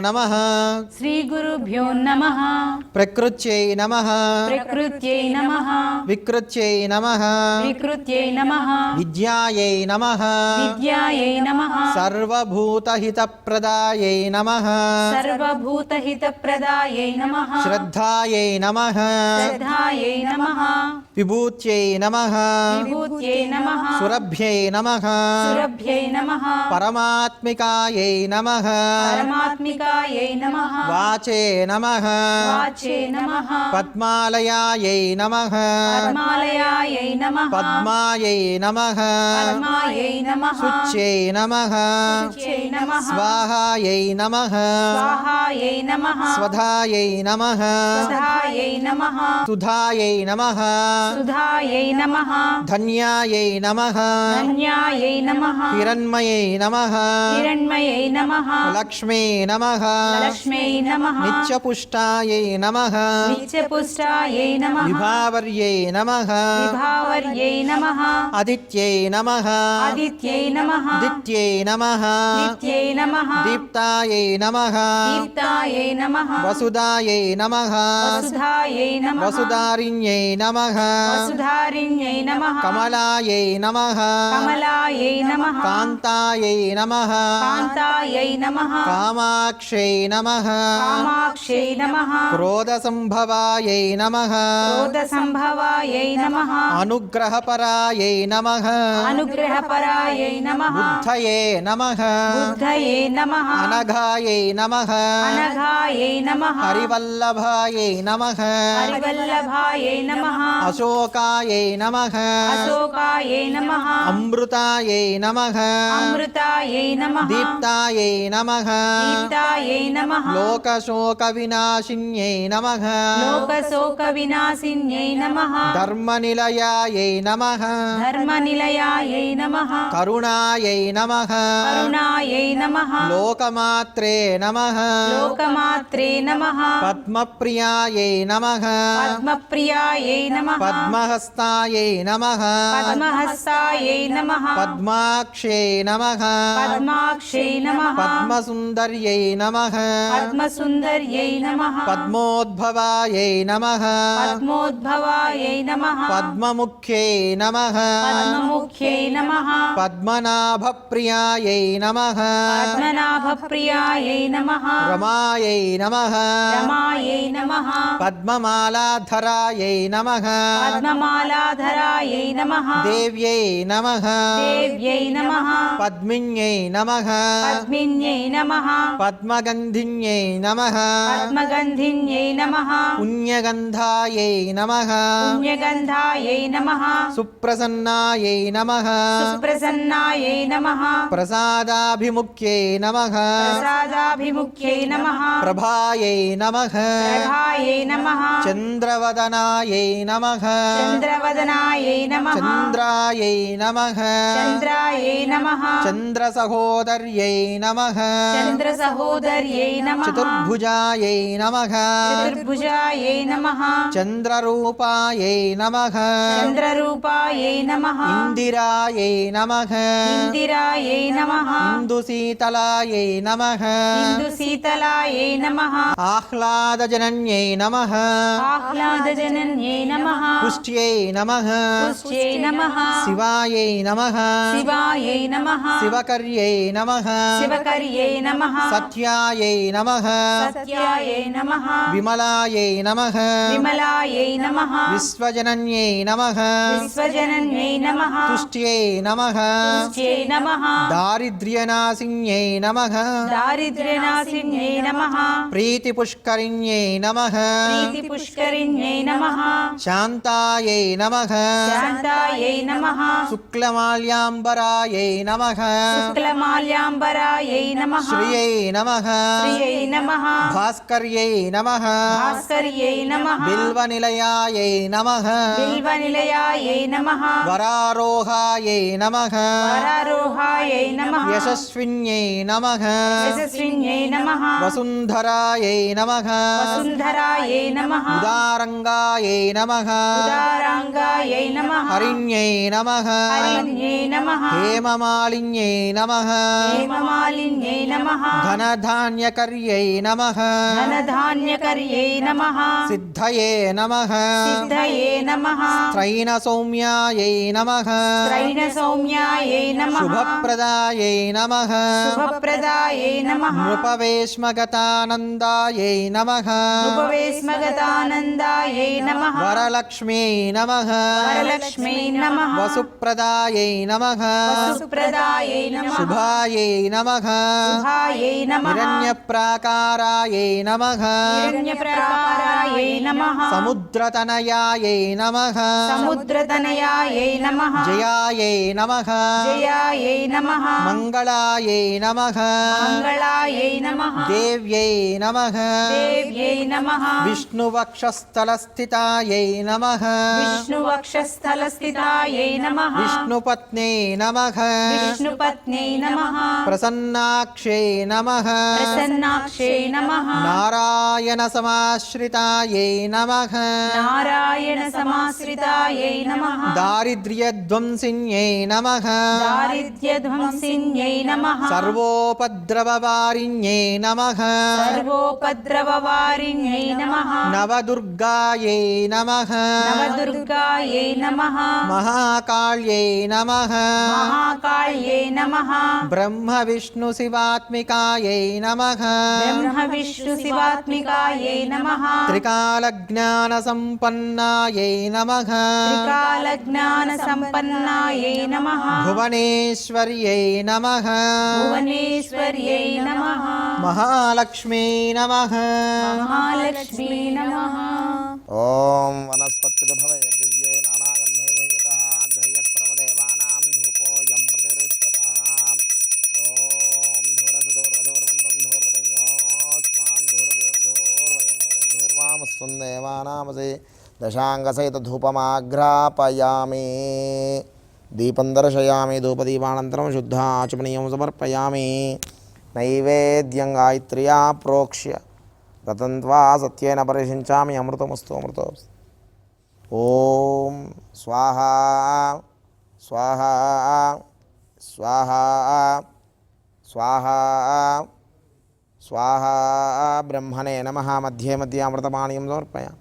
नमः। श्रीगुरुभ्यो नमः। प्रकृत्यै नमः। प्रकृत्यै नमः। विकृत्यै नम। विकृत्यै नमः। विद्यायै नमः। विद्यायै नमः। सर्वभूतहितप्रदायै नमः। सर्वभूतहितप्रदायै नमः। श्रद्धायै नमः। श्रद्धायै नमः। विभूत्यै नमः। विभूत्यै नमः। सुरभ्यै नमः। सुरभ्यै नमः। परमात्मिकायै नमः। परमात्मिका पद्मालयायै नमः। वाचे नमः। वाचे नमः। पद्मालयायै नमः। पद्मालयायै नमः। पद्मायै नमः। पद्मायै नमः। सुच्यै नमः। सुच्यै नमः। स्वाहायै नमः। नमः। नमः। नमः। नमः। नमः। नमः। नमः। नमः। नमः। लक्ष्मी नमः। నమ లక్ష్మై నమ నిత్యపుష్టాయై నమ నిత్యపుష్టాయై నమ విభావర్యై నమ విభావర్యై నమ అదిత్యై నమ ఆదిత్యై నమ దిత్యై నమ నిత్యై నమ దీప్తాయై నమ దీప్తాయై నమ వసుదాయై నమ వసుధాయై నమ వసుధారిణ్యై నమ వసుధారిణ్యై నమ కమలాయై నమ కమలాయై నమ కాంతాయై నమ కాంతాయై నమ కామాక్షై कामाक्षै नमः। कामाक्षै नमः। क्रोधसम्भवायै नमः। क्रोधसम्भवायै नमः। अनुग्रहपरायै नमः। अनुग्रहपरायै नमः। बुद्धये नमः। बुद्धये नमः। अनघायै नमः। अनघायै नमः। हरिवल्लभायै नमः। हरिवल्लभायै नमः। अशोकायै नमः। अशोकायै नमः। अमृतायै नमः। अमृतायै नमः। दीप्तायै नमः। दीप्ता దీప్తాయై నమ. లోకశోక వినాశిన్యై నమ. లోకశోక వినాశిన్యై నమ. ధర్మనిలయాయై నమ. ధర్మనిలయాయై నమ. కరుణాయై నమ. కరుణాయై నమ. లోకమాత్రే నమ. లోకమాత్రే నమ. పద్మప్రియాయై నమ. పద్మప్రియాయై నమ. పద్మహస్తాయై నమ. పద్మహస్తాయై నమ. పద్మాక్షై నమ. పద్మాక్షై నమ. పద్మసుందర్యై नमः। पद्मसुन्दर्यै नमः। पद्मोद्भवायै नमः। पद्मोद्भवायै नमः। पद्ममुख्यै नमः। पद्ममुख्यै नमः। पद्मनाभप्रियायै नमः। पद्मनाभप्रियायै नमः। रमायै नमः। रमायै नमः। पद्ममालाधरायै नमः। पद्ममालाधरायै नमः। देव्यै नमः। देव्यै नमः। पद्मिन्यै नमः। पद्मिन्यै नमः। पद्म పద్మగంధిన్యై నమ. పద్మగంధిన్యై నమ. పుణ్యగంధాయై నమ. పుణ్యగంధాయై నమ. సుప్రసన్నాయై నమ. సుప్రసన్నాయై నమ. ప్రసాదాభిముఖ్యై నమ. ప్రసాదాభిముఖ్యై నమ. ప్రభాయై నమ. ప్రభాయై నమ. చంద్రవదనాయై నమ. చంద్రవదనాయై నమ. చంద్రాయై నమ. చంద్రాయై నమ. చంద్రసహోదర్యై నమ. दामोदर्यै नमः। चतुर्भुजायै नमः। चतुर्भुजायै नमः। चन्द्ररूपायै नमः। चन्द्ररूपायै नमः। इन्दिरायै नमः। इन्दिरायै नमः। इन्दुशीतलायै नमः। इन्दुशीतलायै नमः। आह्लादजनन्यै नमः। आह्लादजनन्यै नमः। पुष्ट्यै नमः। पुष्ट्यै नमः। शिवायै नमः। शिवायै नमः। शिवकर्यै नमः। शिवकर्यै नमः। సత్యాయై నమ. సత్యాయై నమ. విమలాయై నమ. విమలాయై నమ. విశ్వజనన్యై నమ. విశ్వజనన్యై నమ. తుష్ట్యై నమ. పుష్ట్యై నమ. దారిద్ర్యనాశిన్యై నమ. దారిద్ర్యనాశిన్యై నమ. ప్రీతిపుష్కరిణ్యై నమ. ప్రీతిపుష్కరిణ్యై నమ. శాంతాయై నమ. శాంతాయై నమ. శుక్లమాల్యాంబరాయై నమ. శుక్లమాల్యాంబరాయై నమ. శ్రియై నమ. భాస్కర్యై నమ. భాస్కర్యై నమ. బిల్వనిలయాయై నమ. బిల్వనిలయాయై నమ. వరారోహాయై నమ. వరారోహాయై నమ. యశస్విన్యై నమ. యశస్విన్యై నమ. వసుంధరాయై నమ. వసుంధరాయై నమ. ఉదారంగాయై నమ. ఉదారాంగాయై నమ. హరిణ్యై నమ. హరిణ్యై నమ. హేమమాలిన్యై నమ. హేమమాలిన్యై నమ. ధనధ ధనధాన్యకర్యై నమ. ధనధాన్యకర్యై నమః. సిద్ధయే నమ. సిద్ధయే నమః. త్రైణ సౌమ్యాయై నమ. త్రైణ సౌమ్యాయై నమః. శుభప్రదాయై నమ. శుభప్రదాయై నమః. నృపవేష్మగతానందాయై నమ. ఉపవేస్మగతానందాయై నమః. వరలక్ష్మ్యై నమ. వరలక్ష్మై నమః. వసుప్రదాయై నమ. వసుప్రదాయై నమః. శుభాయై నమ. శుభాయై నమః. हिरण्यप्राकारायै नमः। हिरण्यप्राकारायै नमः। समुद्रतनयायै नमः। समुद्रतनयायै नमः। जयायै नमः। जयायै नमः। मङ्गलायै नमः। मङ्गलायै नमः। देव्यै नमः। देव्यै नमः। विष्णुवक्षस्थलस्थितायै नमः। विष्णुवक्षस्थलस्थितायै नमः। विष्णुपत्न्यै नमः। विष्णुपत्न्यै नमः। प्रसन्नाक्षे नमः। प्रसन्नाक्षे नमः। नारायणसमाश्रितायै नमः। नारायणसमाश्रितायै नमः। दारिद्र्यध्वंसिन्यै नमः। दारिद्र्यध्वंसिन्यै नमः। सर्वोपद्रववारिण्यै नमः। सर्वोपद्रववारिण्यै नमः। नवदुर्गायै नमः। नवदुर्गायै नमः। महाकाल्यै नमः। महाकाल्यै नमः। ब्रह्मविष्णुशिवात्मिकायै नमः ब्रह्मविष्णुशिवात्मिकायै नमः। त्रिकालज्ञानसम्पन्नायै नमः। त्रिकालज्ञानसम्पन्नायै नमः। भुवनेश्वर्यै नमः। भुवनेश्वर्यै नमः। महालक्ष्मी नमः। महालक्ष्मी नमः। ॐ वनस्पतिर्भवति देवानामसे दशाङ्गसहितधूपमाघ्रापयामि। दीपं दर्शयामि, धूपदीपानन्तरं शुद्ध आचमनीयं समर्पयामि। नैवेद्यं गायत्र्या प्रोक्ष्य रतन्त्वा सत्येन परिषिञ्चामि, अमृतमस्तु अमृतमस्तु। ॐ स्वाहा स्वाहा स्वाहा स्वाहा। స్వాహా బ్రహ్మణే నమ. మధ్యే మధ్య అమృతపానీయం సమర్పయామి.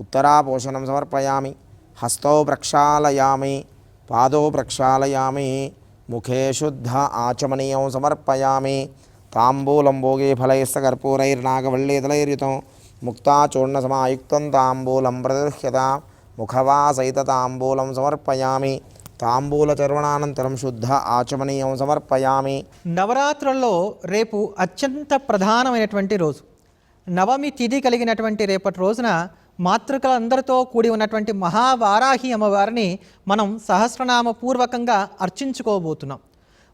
ఉత్తరాపోషణం సమర్పయామి. హస్తౌ ప్రక్షాళయామి పాదో ప్రక్షాళయామి ముఖే శుద్ధ ఆచమనీయం సమర్పయామి. తాంబూలం భోగే ఫలైస్త ముక్తూర్ణ సమాయుక్తం తాంబూలం ప్రదృహ్యత ముఖవాసైతాంబూలం సమర్పయామి. తాంబూలచర్వణానంతరం శుద్ధ ఆచమనీయం సమర్పయామి. నవరాత్రుల్లో రేపు అత్యంత ప్రధానమైనటువంటి రోజు. నవమి తిథి కలిగినటువంటి రేపటి రోజున మాతృకలందరితో కూడి ఉన్నటువంటి మహావారాహి అమ్మవారిని మనం సహస్రనామ పూర్వకంగా అర్చించుకోబోతున్నాం.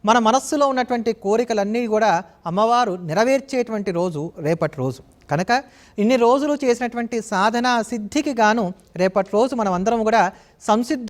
మన మనస్సులో ఉన్నటువంటి కోరికలన్నీ కూడా అమ్మవారు నెరవేర్చేటువంటి రోజు రేపటి రోజు. కనుక ఇన్ని రోజులు చేసినటువంటి సాధన సిద్ధికి గాను రేపటి రోజు మనం అందరం కూడా సంసిద్ధ